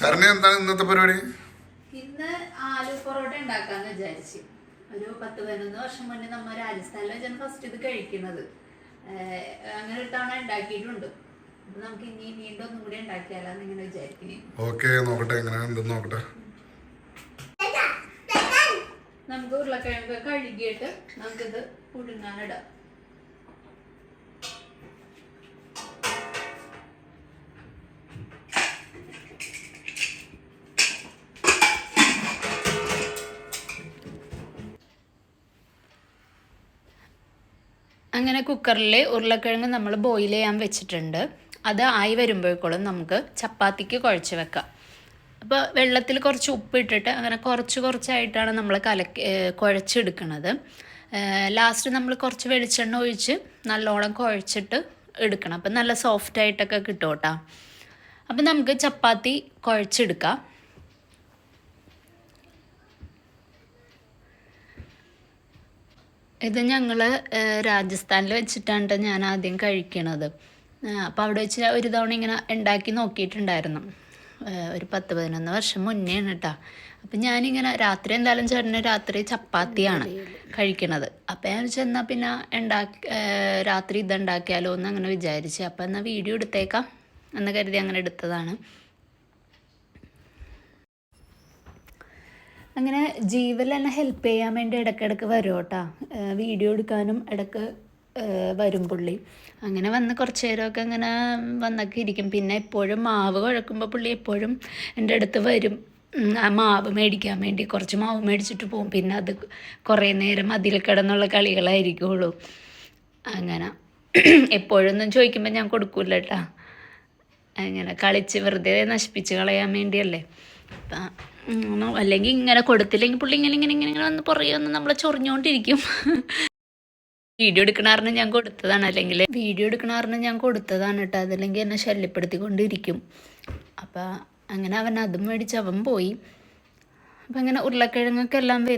ശരണ എന്താണ് ഇന്നത്തെ പരിപാടി? ഇന്ന് ആലു പൊറോട്ട ഉണ്ടാക്കാന്ന് വിചാരിച്ചു. ഒരു പത്ത് പതിനൊന്ന് വർഷം മുന്നേ നമ്മ രാജസ്ഥാനിൽ വെച്ചാണ് ഫസ്റ്റ് ഇത് കഴിക്കുന്നത്. അങ്ങനെ ഒരു തവണ ഉണ്ടാക്കിയിട്ടുണ്ട്. നമുക്ക് ഇനി വീണ്ടും ഒന്നും കൂടി ഉണ്ടാക്കിയാലോന്ന് ഇങ്ങനെ വിചാരിക്കുന്നേ. ഓക്കെ നോക്കട്ടെ എങ്ങനെ നോക്കട്ടെ. നമുക്ക് ഉരുളക്കിഴങ്ങ് കഴുകിയിട്ട് നമുക്കിത് പുഴുങ്ങാനിടാം അങ്ങനെ കുക്കറിൽ ഉരുളക്കിഴങ്ങ് നമ്മൾ ബോയിൽ ചെയ്യാൻ വെച്ചിട്ടുണ്ട്. അത് ആയി വരുമ്പോഴേക്കോളും നമുക്ക് ചപ്പാത്തിക്ക് കുഴച്ച് വെക്കാം. അപ്പോൾ വെള്ളത്തിൽ കുറച്ച് ഉപ്പിട്ടിട്ട് അങ്ങനെ കുറച്ച് കുറച്ചായിട്ടാണ് നമ്മൾ കലക്കി കുഴച്ചെടുക്കുന്നത് ലാസ്റ്റ് നമ്മൾ കുറച്ച് വെളിച്ചെണ്ണ ഒഴിച്ച് നല്ലോണം കുഴച്ചിട്ട് എടുക്കണം. അപ്പം നല്ല സോഫ്റ്റ് ആയിട്ടൊക്കെ കിട്ടും കേട്ടോ അപ്പം നമുക്ക് ചപ്പാത്തി കുഴച്ചെടുക്കാം. ഇത് ഞങ്ങൾ രാജസ്ഥാനിൽ വെച്ചിട്ടാണ് ഞാൻ ആദ്യം കഴിക്കണത്. അപ്പോൾ അവിടെ വെച്ച് ഒരു തവണ ഇങ്ങനെ ഉണ്ടാക്കി നോക്കിയിട്ടുണ്ടായിരുന്നു. ഒരു പത്ത് പതിനൊന്ന് വർഷം മുന്നേയാണ് കേട്ടോ അപ്പം ഞാനിങ്ങനെ രാത്രി എന്തായാലും ചേട്ടന് രാത്രി ചപ്പാത്തിയാണ് കഴിക്കണത്. അപ്പം ഞാൻ ചെന്നാൽ പിന്നെ ഉണ്ടാക്കി രാത്രി ഇതുണ്ടാക്കിയാലോ എന്ന് അങ്ങനെ വിചാരിച്ച്. അപ്പം എന്നാൽ വീഡിയോ എടുത്തേക്കാം എന്ന് കരുതി അങ്ങനെ എടുത്തതാണ്. അങ്ങനെ ജീവൽ എന്നെ ഹെൽപ്പ് ചെയ്യാൻ വേണ്ടി ഇടയ്ക്കിടയ്ക്ക് വരും കേട്ടോ. വീഡിയോ എടുക്കാനും ഇടയ്ക്ക് വരും പുള്ളി. അങ്ങനെ വന്ന് കുറച്ച് നേരമൊക്കെ അങ്ങനെ വന്നൊക്കെ ഇരിക്കും. പിന്നെ എപ്പോഴും മാവ് കുഴക്കുമ്പോൾ പുള്ളി എപ്പോഴും എന്റെ അടുത്ത് വരും. ആ മാവ് മേടിക്കാൻ വേണ്ടി. കുറച്ച് മാവ് മേടിച്ചിട്ട് പോകും പിന്നെ അത് കുറേ നേരം അതിൽ കിടന്നുള്ള കളികളായിരിക്കുള്ളൂ. അങ്ങനെ. എപ്പോഴൊന്നും ചോദിക്കുമ്പോൾ ഞാൻ കൊടുക്കൂല കേട്ടോ. അങ്ങനെ കളിച്ച് വെറുതെ നശിപ്പിച്ച് കളയാൻ വേണ്ടിയല്ലേ. അപ്പം അല്ലെങ്കിൽ ഇങ്ങനെ കൊടുത്തില്ലെങ്കിൽ പുള്ളി ഇങ്ങനെ ഇങ്ങനെ ഇങ്ങനെ വന്ന് പുറകെ വന്ന് നമ്മളെ ചൊറിഞ്ഞുകൊണ്ടിരിക്കും വീഡിയോ എടുക്കണാറിന് ഞാൻ കൊടുത്തതാണ്. അല്ലെങ്കിൽ വീഡിയോ എടുക്കണാറിന് ഞാൻ കൊടുത്തതാണ് കേട്ടോ. അതല്ലെങ്കിൽ എന്നെ ശല്യപ്പെടുത്തിക്കൊണ്ടിരിക്കും. അപ്പം അങ്ങനെ അവൻ അതും മേടിച്ച് അവൻ പോയി. അപ്പം അങ്ങനെ ഉരുളക്കിഴങ്ങൊക്കെ എല്ലാം വെ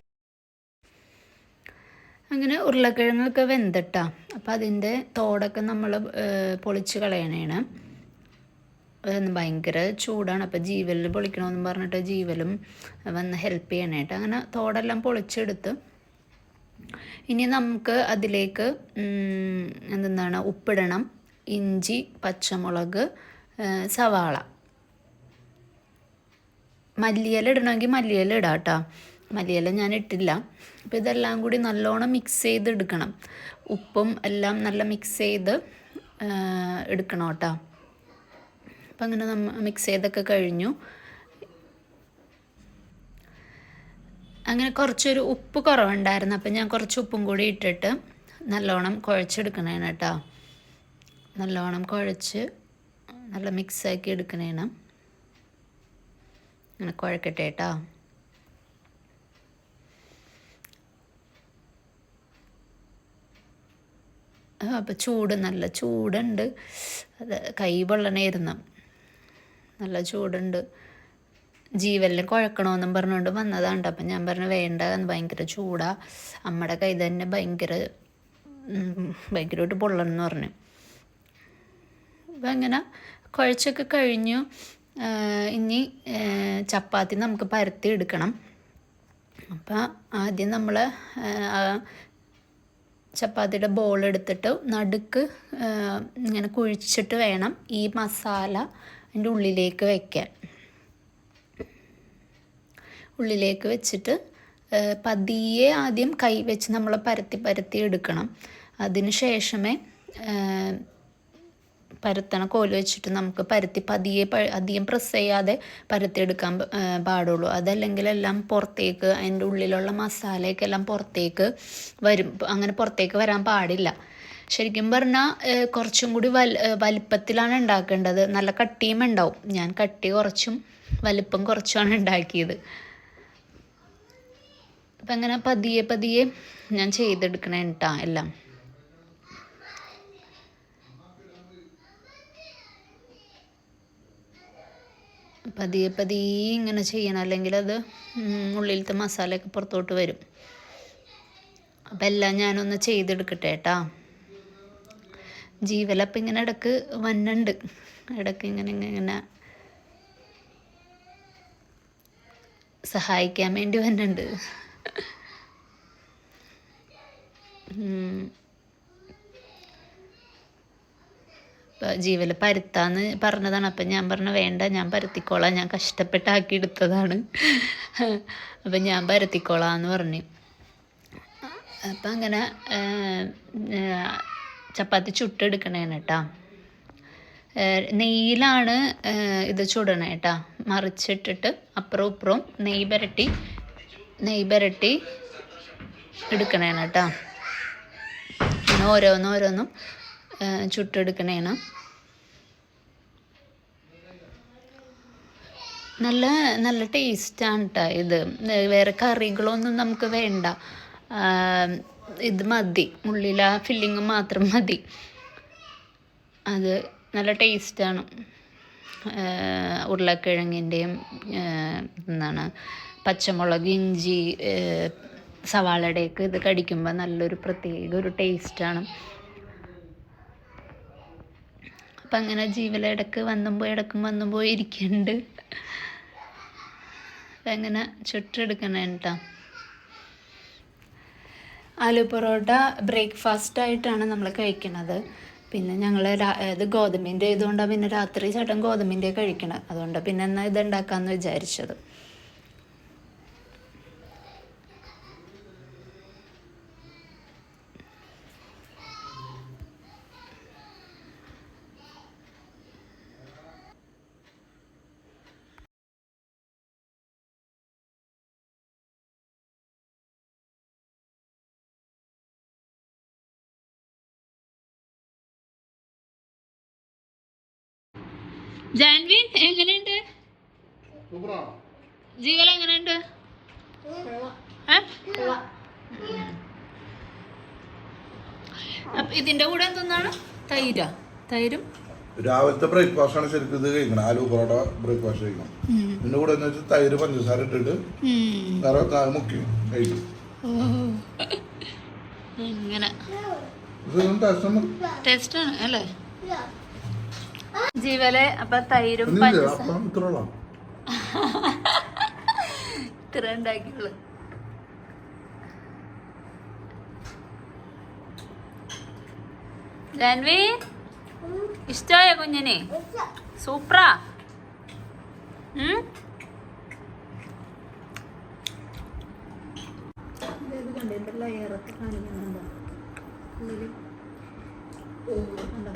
അങ്ങനെ ഉരുളക്കിഴങ്ങൊക്കെ വെന്തട്ടാ. അപ്പം അതിന്റെ തോടൊക്കെ നമ്മൾ പൊളിച്ച് കളയണേണ്. ഭയങ്കര ചൂടാണ്. അപ്പോൾ ജീവലിൽ പൊളിക്കണമെന്ന് പറഞ്ഞിട്ട് ജീവലും വന്ന് ഹെൽപ്പ് ചെയ്യണേട്ട് അങ്ങനെ തോടെല്ലാം പൊളിച്ചെടുത്ത് ഇനി നമുക്ക് അതിലേക്ക് എന്താണ് ഉപ്പിടണം. ഇഞ്ചി പച്ചമുളക് സവാള. മല്ലിയില ഇടണമെങ്കിൽ മല്ലിയില ഇടാം കേട്ടോ മല്ലിയില ഞാൻ ഇട്ടില്ല. അപ്പോൾ ഇതെല്ലാം കൂടി നല്ലോണം മിക്സ് ചെയ്ത് എടുക്കണം. ഉപ്പും എല്ലാം നല്ല മിക്സ് ചെയ്ത് എടുക്കണം കേട്ടോ അപ്പം അങ്ങനെ നമ്മ മിക്സ് ചെയ്തൊക്കെ കഴിഞ്ഞു. അങ്ങനെ കുറച്ചൊരു ഉപ്പ് കുറവുണ്ടായിരുന്നു. അപ്പം ഞാൻ കുറച്ച് ഉപ്പും കൂടി ഇട്ടിട്ട് നല്ലോണം കുഴച്ചെടുക്കണേണ് കേട്ടോ. നല്ലോണം കുഴച്ച് നല്ല മിക്സാക്കി എടുക്കണേണ്. അങ്ങനെ കുഴക്കട്ടെ കേട്ടോ. അപ്പം ചൂട് നല്ല ചൂടുണ്ട്. അത് കൈ പൊള്ളണമായിരുന്നു നല്ല ചൂടുണ്ട്. ജീവലിന് കുഴക്കണമെന്നും പറഞ്ഞുകൊണ്ട് വന്നതാണ് അപ്പം ഞാൻ പറഞ്ഞു വേണ്ട ഭയങ്കര ചൂടാ. അമ്മയുടെ കൈ തന്നെ ഭയങ്കര ഭയങ്കരമായിട്ട് പൊള്ളണം എന്ന് പറഞ്ഞു. അപ്പം അങ്ങനെ കുഴച്ചൊക്കെ കഴിഞ്ഞു. ഇനി ചപ്പാത്തി നമുക്ക് പരത്തി എടുക്കണം. അപ്പം ആദ്യം നമ്മൾ ചപ്പാത്തിയുടെ ബോൾ എടുത്തിട്ട് നടുക്ക് ഇങ്ങനെ കുഴിച്ചിട്ട് വേണം. ഈ മസാല അതിന്റെ ഉള്ളിലേക്ക് വയ്ക്കാൻ ഉള്ളിലേക്ക് വെച്ചിട്ട് പതിയെ ആദ്യം കൈ വെച്ച് നമ്മൾ പരത്തി പരത്തി എടുക്കണം. അതിന് ശേഷമേ പരത്തണ കോൽ വെച്ചിട്ട് നമുക്ക് പരത്തി പതിയെ അധികം പ്രസ് ചെയ്യാതെ പരത്തിയെടുക്കാൻ പാടുള്ളൂ. അതല്ലെങ്കിൽ എല്ലാം പുറത്തേക്ക് അതിന്റെ ഉള്ളിലുള്ള മസാലയൊക്കെ എല്ലാം പുറത്തേക്ക് വരും. അങ്ങനെ പുറത്തേക്ക് വരാൻ പാടില്ല. ശരിക്കും പറഞ്ഞാൽ കുറച്ചും കൂടി വൽ വലിപ്പത്തിലാണ് ഉണ്ടാക്കേണ്ടത്. നല്ല കട്ടിയും ഉണ്ടാവും. ഞാൻ കട്ടി കുറച്ചും വലിപ്പം കുറച്ചുമാണ് ഉണ്ടാക്കിയത്. അപ്പം അങ്ങനെ പതിയെ പതിയെ ഞാൻ ചെയ്തെടുക്കണേ കേട്ടാ എല്ലാം. പതിയെ പതിയെ ഇങ്ങനെ ചെയ്യണം. അല്ലെങ്കിൽ അത് ഉള്ളിലത്തെ മസാലയൊക്കെ പുറത്തോട്ട് വരും. അപ്പം എല്ലാം ഞാനൊന്ന് ചെയ്തെടുക്കട്ടെ കേട്ടാ ജീവലപ്പം ഇങ്ങനെ ഇടയ്ക്ക് വന്നുണ്ട്. ഇടയ്ക്ക് ഇങ്ങനെ ഇങ്ങനെ സഹായിക്കാൻ വേണ്ടി. ഇപ്പൊ ജീവൽ പരുത്താന്ന് പറഞ്ഞതാണ്. അപ്പം ഞാൻ പറഞ്ഞ വേണ്ട ഞാൻ പരുത്തിക്കോളാം. ഞാൻ കഷ്ടപ്പെട്ടാക്കി എടുത്തതാണ്. അപ്പം ഞാൻ പരുത്തിക്കോളാം എന്ന് പറഞ്ഞു. അപ്പം അങ്ങനെ ചപ്പാത്തി ചുട്ടെടുക്കണേന് കേട്ടോ. നെയ്യിലാണ് ഇത് ചുടണേ കേട്ടോ. മറിച്ചിട്ടിട്ട് അപ്പുറവും ഇപ്പുറവും നെയ്യ് പുരട്ടി നെയ്യ് പുരട്ടി എടുക്കണേന് കേട്ടോ. അങ്ങനെ ഓരോന്നോരോന്നും ചുട്ടെടുക്കണേണ് നല്ല നല്ല ടേസ്റ്റാണ് കേട്ടോ ഇത്. വേറെ കറികളൊന്നും നമുക്ക് വേണ്ട. ഇത് മതി. ഉള്ളിൽ ആ ഫില്ലിങ് മാത്രം മതി. അത് നല്ല ടേസ്റ്റാണ് ഉരുളക്കിഴങ്ങിന്റെയും എന്താണ് പച്ചമുളക് ഇഞ്ചി സവാളയുടെയൊക്കെ ഇത് കടിക്കുമ്പോൾ നല്ലൊരു പ്രത്യേക ഒരു ടേസ്റ്റാണ് അപ്പം അങ്ങനെ ജീവല ഇടയ്ക്ക് വന്നും പോയി ഇടക്കും വന്നും പോയി ഇരിക്കുന്നുണ്ട് അപ്പം അങ്ങനെ ചുട്ടെടുക്കണം കേട്ടോ ആലു പൊറോട്ട ബ്രേക്ക്ഫാസ്റ്റ് ആയിട്ടാണ് നമ്മൾ കഴിക്കുന്നത് പിന്നെ ഞങ്ങൾ ഇത് ഗോതമ്പിന്റെ ഇതുകൊണ്ടാണ് പിന്നെ രാത്രി ചേട്ടൻ ഗോതമ്പിന്റെ കഴിക്കണം. അതുകൊണ്ട് പിന്നെ എന്നാൽ ഇത് ഉണ്ടാക്കാമെന്ന് വിചാരിച്ചത്. ജാൻവി എങ്ങനെയുണ്ട്? ജീവൽ എങ്ങനെയുണ്ട്? ഇതിന്റെ കൂടെ എന്താണ് തൈര. തൈരും? രാവിലത്തെ ബ്രേക്ക്ഫാസ്റ്റ് ആണ് ശരിക്കും ഇത് കഴിക്കണം ആലു പൊറോട്ട ബ്രേക്ക്ഫാസ്റ്റ് കഴിക്കണം. ഇതിന്റെ കൂടെ എന്ന് വെച്ചാൽ തൈര് പഞ്ചസാര ഇട്ടിട്ട് മുക്കിയും മുക്കി കഴിക്കും. അങ്ങനെ. ടേസ്റ്റ് ആണ് അല്ലേ? ജീവലെ അപ്പൊ തൈരും ഇത്ര ഉണ്ടാക്കിയുള്ളു. ജാൻവി ഇഷ്ടമായ കുഞ്ഞിനെ? സൂപ്പറാ ഉം? ഇത് കണ്ടോ, എന്തെല്ലാം ഏറൊക്കെ കാണിക്കുന്നുണ്ടോ? കണ്ടോ?